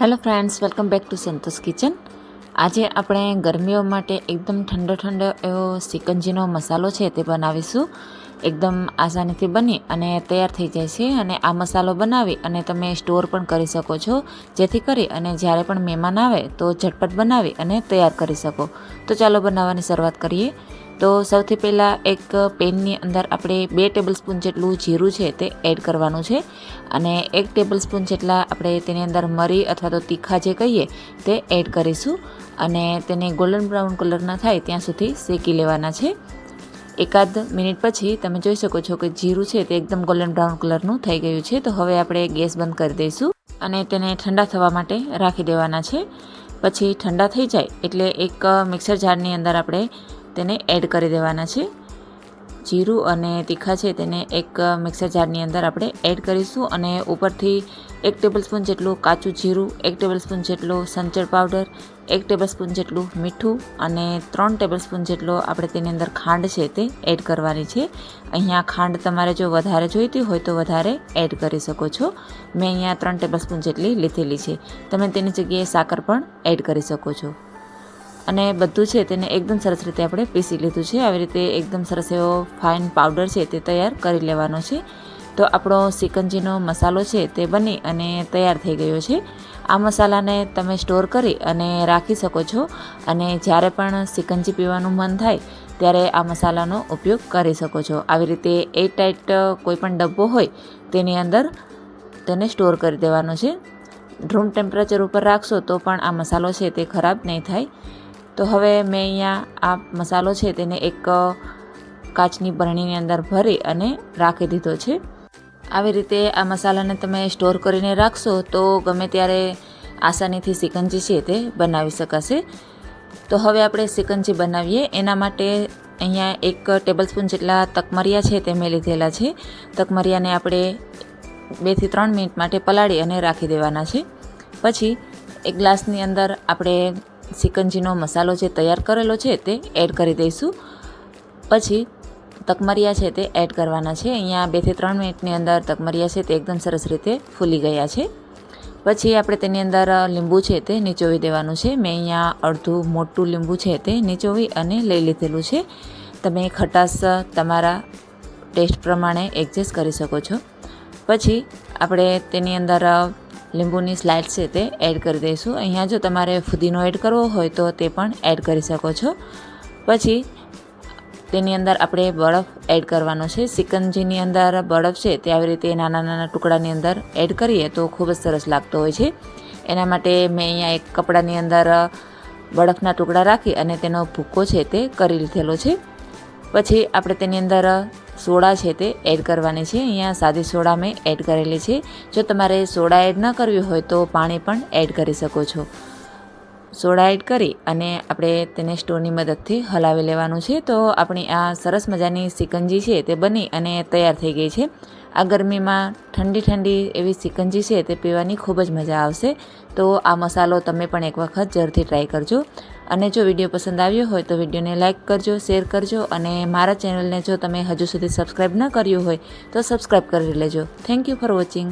Hello friends welcome back to Santosh kitchen આજે આપણે ગરમીઓ માટે એકદમ ઠંડો ઠંડો એવો સિકંજીનો મસાલો છે તે બનાવીશું. એકદમ આસાનીથી બની અને તૈયાર થઈ જાય છે અને આ મસાલો બનાવી અને તમે સ્ટોર પણ કરી શકો છો. જેથી કરી અને જ્યારે પણ મહેમાન આવે તો ઝટપટ બનાવી અને તૈયાર કરી શકો. તો ચાલો બનાવવાની શરૂઆત કરીએ. તો સૌથી પહેલાં એક પેનની અંદર આપણે બે ટેબલ સ્પૂન જેટલું જીરું છે તે એડ કરવાનું છે અને એક ટેબલ સ્પૂન જેટલા આપણે તેની અંદર મરી અથવા તો તીખા જે કહીએ તે એડ કરીશું અને તેને ગોલ્ડન બ્રાઉન કલરના થાય ત્યાં સુધી શેકી લેવાના છે. એકાદ મિનિટ પછી તમે જોઈ શકો છો કે જીરું છે તે એકદમ ગોલ્ડન બ્રાઉન કલરનું થઈ ગયું છે. તો હવે આપણે ગેસ બંધ કરી દઈશું અને તેને ઠંડા થવા માટે રાખી દેવાના છે. પછી ઠંડા થઈ જાય એટલે એક મિક્સર જારની અંદર આપણે તેને એડ કરી દેવાના છે. જીરું અને તીખા છે તેને એક મિક્સર જારની અંદર આપણે એડ કરીશું અને ઉપરથી એક ટેબલ સ્પૂન જેટલું કાચું જીરું, એક ટેબલ સ્પૂન જેટલો સંચળ પાવડર, એક ટેબલ સ્પૂન જેટલું મીઠું અને ત્રણ ટેબલ સ્પૂન જેટલો આપણે તેની અંદર ખાંડ છે તે એડ કરવાની છે. અહીંયા ખાંડ તમારે જો વધારે જોઈતી હોય તો વધારે એડ કરી શકો છો. મેં અહીંયા ત્રણ ટેબલ સ્પૂન જેટલી લીધેલી છે. તમે તેની જગ્યાએ સાકર પણ એડ કરી શકો છો. અને બધું છે તેને એકદમ સરસ રીતે આપણે પીસી લીધું છે. આવી રીતે એકદમ સરસ એવો ફાઇન પાવડર છે તે તૈયાર કરી લેવાનો છે. તો આપણો સિકંજીનો મસાલો છે તે બની અને તૈયાર થઈ ગયો છે. આ મસાલાને તમે સ્ટોર કરી અને રાખી શકો છો અને જ્યારે પણ સિકંજી પીવાનું મન થાય ત્યારે આ મસાલાનો ઉપયોગ કરી શકો છો. આવી રીતે એ ટાઈટ કોઈપણ ડબ્બો હોય તેની અંદર તેને સ્ટોર કરી દેવાનો છે. રૂમ ટેમ્પરેચર ઉપર રાખશો તો પણ આ મસાલો છે તે ખરાબ નહીં થાય. તો હવે મેં અહીંયા આ મસાલો છે તેને એક કાચની બરણીની અંદર ભરી અને રાખી દીધો છે. આવી રીતે આ મસાલાને તમે સ્ટોર કરીને રાખશો તો ગમે ત્યારે આસાનીથી સિકંજી છે તે બનાવી શકાશે. તો હવે આપણે સિકંજી બનાવીએ. એના માટે અહીંયા એક ટેબલ સ્પૂન જેટલા તકમરિયા છે તે મેં લીધેલા છે. તકમરિયાને આપણે બેથી ત્રણ મિનિટ માટે પલાળી અને રાખી દેવાના છે. પછી એક ગ્લાસની અંદર આપણે સિકંજીનો મસાલો જે તૈયાર કરેલો છે તે એડ કરી દઈશું. પછી તકમરિયા છે તે એડ કરવાના છે. અહીંયા બેથી ત્રણ મિનિટની અંદર તકમરિયા છે તે એકદમ સરસ રીતે ફૂલી ગયા છે. પછી આપણે તેની અંદર લીંબુ છે તે નીચોવી દેવાનું છે. મેં અહીંયા અડધું મોટું લીંબુ છે તે નીચોવી અને લઈ લીધેલું છે. તમે ખટાશ તમારા ટેસ્ટ પ્રમાણે એડજસ્ટ કરી શકો છો. પછી આપણે તેની અંદર લીંબુની સ્લાઇડ છે તે એડ કરી દઈશું. અહીંયા જો તમારે ફુદીનો એડ કરવો હોય તો તે પણ એડ કરી શકો છો. પછી તેની અંદર આપણે બરફ એડ કરવાનો છે. સિકંજીની અંદર બરફ છે તે આવી રીતે નાના નાના ટુકડાની અંદર એડ કરીએ તો ખૂબ જ સરસ લાગતો હોય છે. એના માટે મેં અહીંયા એક કપડાની અંદર બરફના ટુકડા રાખી અને તેનો ભૂકો છે તે કરી લીધેલો છે. પછી આપણે તેની અંદર સોડા છે તે એડ કરવાની છે. અહીંયા સાદી સોડા મેં એડ કરેલી છે. જો તમારે સોડા એડ ન કરવી હોય તો પાણી પણ એડ કરી શકો છો. સોડા એડ કરી અને આપણે તેને સ્ટોનની મદદથી હલાવી લેવાનું છે. તો આપણી આ સરસ મજાની સિકંજી છે તે બની અને તૈયાર થઈ ગઈ છે. આ ગરમીમાં ઠંડી ઠંડી એવી સિકંજી છે તે પીવાની ખૂબ જ મજા આવશે. તો આ મસાલો તમે પણ એક વખત જરૂરથી ટ્રાય કરજો. અને જો વીડિયો પસંદ આવ્યો હોય તો વિડીયોને લાઇક કરજો, શેર કરજો અને મારા ચેનલને જો તમે હજુ સુધી સબસ્ક્રાઈબ ન કર્યું હોય તો સબસ્ક્રાઈબ કરી લેજો. Thank you for watching